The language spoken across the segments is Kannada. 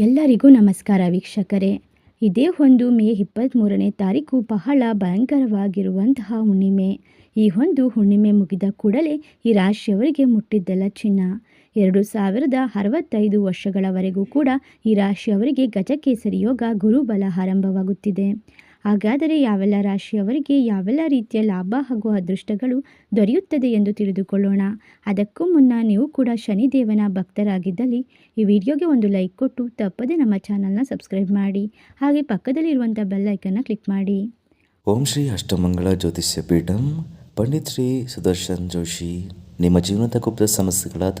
ಎಲ್ಲರಿಗೂ ನಮಸ್ಕಾರ ವೀಕ್ಷಕರೇ. ಇದೇ ಒಂದು ಮೇ ಇಪ್ಪತ್ತ್ಮೂರನೇ ತಾರೀಕು ಬಹಳ ಭಯಂಕರವಾಗಿರುವಂತಹ ಹುಣ್ಣಿಮೆ. ಈ ಒಂದು ಹುಣ್ಣಿಮೆ ಮುಗಿದ ಕೂಡಲೇ ಈ ರಾಶಿಯವರಿಗೆ ಮುಟ್ಟಿದ್ದೆಲ್ಲ ಚಿನ್ನ. ಎರಡು ಸಾವಿರದ ಅರವತ್ತೈದು ವರ್ಷಗಳವರೆಗೂ ಕೂಡ ಈ ರಾಶಿಯವರಿಗೆ ಗಜಕೇಸರಿ ಯೋಗ ಗುರುಬಲ ಆರಂಭವಾಗುತ್ತಿದೆ. ಹಾಗಾದರೆ ಯಾವೆಲ್ಲ ರಾಶಿಯವರಿಗೆ ಯಾವೆಲ್ಲ ರೀತಿಯ ಲಾಭ ಹಾಗೂ ಅದೃಷ್ಟಗಳು ದೊರೆಯುತ್ತದೆ ಎಂದು ತಿಳಿದುಕೊಳ್ಳೋಣ. ಅದಕ್ಕೂ ಮುನ್ನ ನೀವು ಕೂಡ ಶನಿದೇವನ ಭಕ್ತರಾಗಿದ್ದಲ್ಲಿ ಈ ವಿಡಿಯೋಗೆ ಒಂದು ಲೈಕ್ ಕೊಟ್ಟು ತಪ್ಪದೆ ನಮ್ಮ ಚಾನಲ್ನ ಸಬ್ಸ್ಕ್ರೈಬ್ ಮಾಡಿ. ಹಾಗೆ ಪಕ್ಕದಲ್ಲಿರುವಂಥ ಬೆಲ್ಲೈಕನ್ನು ಕ್ಲಿಕ್ ಮಾಡಿ. ಓಂ ಶ್ರೀ ಅಷ್ಟಮಂಗಳ ಜ್ಯೋತಿಷ್ಯ ಪೀಠಂ, ಪಂಡಿತ್ ಶ್ರೀ ಸುದರ್ಶನ್ ಜೋಶಿ. ನಿಮ್ಮ ಜೀವನದ ಗುಪ್ತ ಸಮಸ್ಯೆಗಳಾದ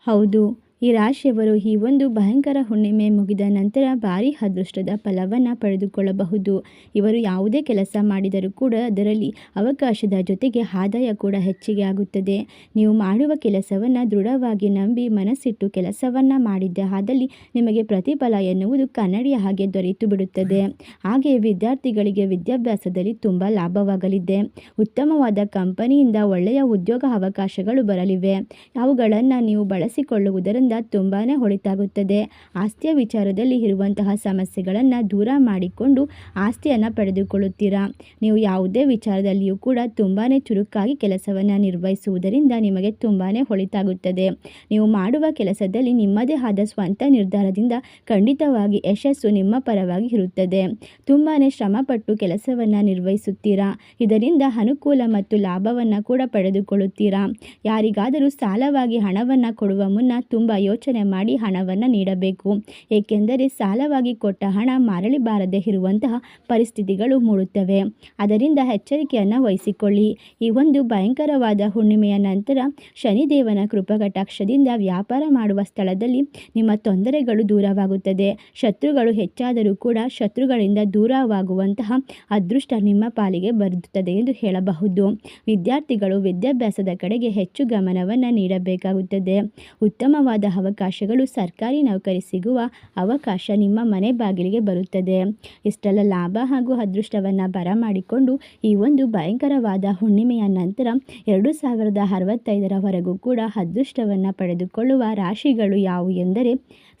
ಹೌದು. ಈ ರಾಶಿಯವರು ಈ ಒಂದು ಭಯಂಕರ ಹುಣ್ಣಿಮೆ ಮುಗಿದ ನಂತರ ಭಾರಿ ಅದೃಷ್ಟದ ಫಲವನ್ನು ಪಡೆದುಕೊಳ್ಳಬಹುದು. ಇವರು ಯಾವುದೇ ಕೆಲಸ ಮಾಡಿದರೂ ಕೂಡ ಅದರಲ್ಲಿ ಅವಕಾಶದ ಜೊತೆಗೆ ಆದಾಯ ಕೂಡ ಹೆಚ್ಚಿಗೆ ಆಗುತ್ತದೆ. ನೀವು ಮಾಡುವ ಕೆಲಸವನ್ನು ದೃಢವಾಗಿ ನಂಬಿ ಮನಸ್ಸಿಟ್ಟು ಕೆಲಸವನ್ನು ಮಾಡಿದ್ದೆ ಆದಲ್ಲಿ ನಿಮಗೆ ಪ್ರತಿಫಲ ಎನ್ನುವುದು ಕನ್ನಡಿಯ ಹಾಗೆ ದೊರೆತು ಬಿಡುತ್ತದೆ. ಹಾಗೆಯೇ ವಿದ್ಯಾರ್ಥಿಗಳಿಗೆ ವಿದ್ಯಾಭ್ಯಾಸದಲ್ಲಿ ತುಂಬ ಲಾಭವಾಗಲಿದೆ. ಉತ್ತಮವಾದ ಕಂಪನಿಯಿಂದ ಒಳ್ಳೆಯ ಉದ್ಯೋಗ ಅವಕಾಶಗಳು ಬರಲಿವೆ. ಅವುಗಳನ್ನು ನೀವು ಬಳಸಿಕೊಳ್ಳುವುದರಿಂದ ತುಂಬಾ ಹೊಳಿತಾಗುತ್ತದೆ. ಆಸ್ತಿಯ ವಿಚಾರದಲ್ಲಿ ಇರುವಂತಹ ಸಮಸ್ಯೆಗಳನ್ನು ದೂರ ಮಾಡಿಕೊಂಡು ಆಸ್ತಿಯನ್ನು ಪಡೆದುಕೊಳ್ಳುತ್ತೀರಾ? ನೀವು ಯಾವುದೇ ವಿಚಾರದಲ್ಲಿಯೂ ಕೂಡ ತುಂಬಾ ಚುರುಕಾಗಿ ಕೆಲಸವನ್ನು ನಿರ್ವಹಿಸುವುದರಿಂದ ನಿಮಗೆ ತುಂಬಾ ಹೊಳಿತಾಗುತ್ತದೆ. ನೀವು ಮಾಡುವ ಕೆಲಸದಲ್ಲಿ ನಿಮ್ಮದೇ ಆದ ಸ್ವಂತ ನಿರ್ಧಾರದಿಂದ ಖಂಡಿತವಾಗಿ ಯಶಸ್ಸು ನಿಮ್ಮ ಪರವಾಗಿ ಇರುತ್ತದೆ. ತುಂಬಾ ಶ್ರಮಪಟ್ಟು ಕೆಲಸವನ್ನು ನಿರ್ವಹಿಸುತ್ತೀರಾ? ಇದರಿಂದ ಅನುಕೂಲ ಮತ್ತು ಲಾಭವನ್ನು ಕೂಡ ಪಡೆದುಕೊಳ್ಳುತ್ತೀರಾ? ಯಾರಿಗಾದರೂ ಸಾಲವಾಗಿ ಹಣವನ್ನು ಕೊಡುವ ಮುನ್ನ ತುಂಬ ಯೋಚನೆ ಮಾಡಿ ಹಣವನ್ನು ನೀಡಬೇಕು. ಏಕೆಂದರೆ ಸಾಲವಾಗಿ ಕೊಟ್ಟ ಹಣ ಮರಳಿ ಬಾರದೆ ಇರುವಂತಹ ಪರಿಸ್ಥಿತಿಗಳು ಮೂಡುತ್ತವೆ. ಅದರಿಂದ ಎಚ್ಚರಿಕೆಯನ್ನು ವಹಿಸಿಕೊಳ್ಳಿ. ಈ ಒಂದು ಭಯಂಕರವಾದ ಹುಣ್ಣಿಮೆಯ ನಂತರ ಶನಿದೇವನ ಕೃಪಕಟಾಕ್ಷದಿಂದ ವ್ಯಾಪಾರ ಮಾಡುವ ಸ್ಥಳದಲ್ಲಿ ನಿಮ್ಮ ತೊಂದರೆಗಳು ದೂರವಾಗುತ್ತದೆ. ಶತ್ರುಗಳು ಹೆಚ್ಚಾದರೂ ಕೂಡ ಶತ್ರುಗಳಿಂದ ದೂರವಾಗುವಂತಹ ಅದೃಷ್ಟ ನಿಮ್ಮ ಪಾಲಿಗೆ ಬರುತ್ತದೆ ಎಂದು ಹೇಳಬಹುದು. ವಿದ್ಯಾರ್ಥಿಗಳು ವಿದ್ಯಾಭ್ಯಾಸದ ಕಡೆಗೆ ಹೆಚ್ಚು ಗಮನವನ್ನು ನೀಡಬೇಕಾಗುತ್ತದೆ. ಉತ್ತಮವಾದ ಅವಕಾಶಗಳು ಸರ್ಕಾರಿ ನೌಕರಿ ಸಿಗುವ ಅವಕಾಶ ನಿಮ್ಮ ಮನೆ ಬಾಗಿಲಿಗೆ ಬರುತ್ತದೆ. ಇಷ್ಟೆಲ್ಲ ಲಾಭ ಹಾಗೂ ಅದೃಷ್ಟವನ್ನು ಬರಮಾಡಿಕೊಂಡು ಈ ಒಂದು ಭಯಂಕರವಾದ ಹುಣ್ಣಿಮೆಯ ನಂತರ ಎರಡು ಸಾವಿರದ ಅರವತ್ತೈದರವರೆಗೂ ಕೂಡ ಅದೃಷ್ಟವನ್ನು ಪಡೆದುಕೊಳ್ಳುವ ರಾಶಿಗಳು ಯಾವುವು ಎಂದರೆ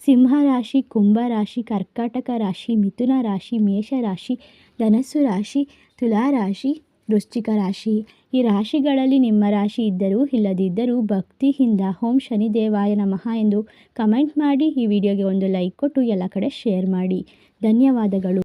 ಸಿಂಹ ರಾಶಿ, ಕುಂಭ ರಾಶಿ, ಕರ್ಕಾಟಕ ರಾಶಿ, ಮಿಥುನ ರಾಶಿ, ಮೇಷ ರಾಶಿ, ಧನಸ್ಸು ರಾಶಿ, ತುಲಾ ರಾಶಿ ವೃಶ್ಚಿಕ ರಾಶಿ. ಈ ರಾಶಿಗಳಲ್ಲಿ ನಿಮ್ಮ ರಾಶಿ ಇದ್ದರೂ ಇಲ್ಲದಿದ್ದರೂ ಭಕ್ತಿಯಿಂದ ಓಂ ಶನಿದೇವಾಯ ನಮಃ ಎಂದು ಕಮೆಂಟ್ ಮಾಡಿ ಈ ವಿಡಿಯೋಗೆ ಒಂದು ಲೈಕ್ ಕೊಟ್ಟು ಎಲ್ಲ ಕಡೆ ಶೇರ್ ಮಾಡಿ. ಧನ್ಯವಾದಗಳು.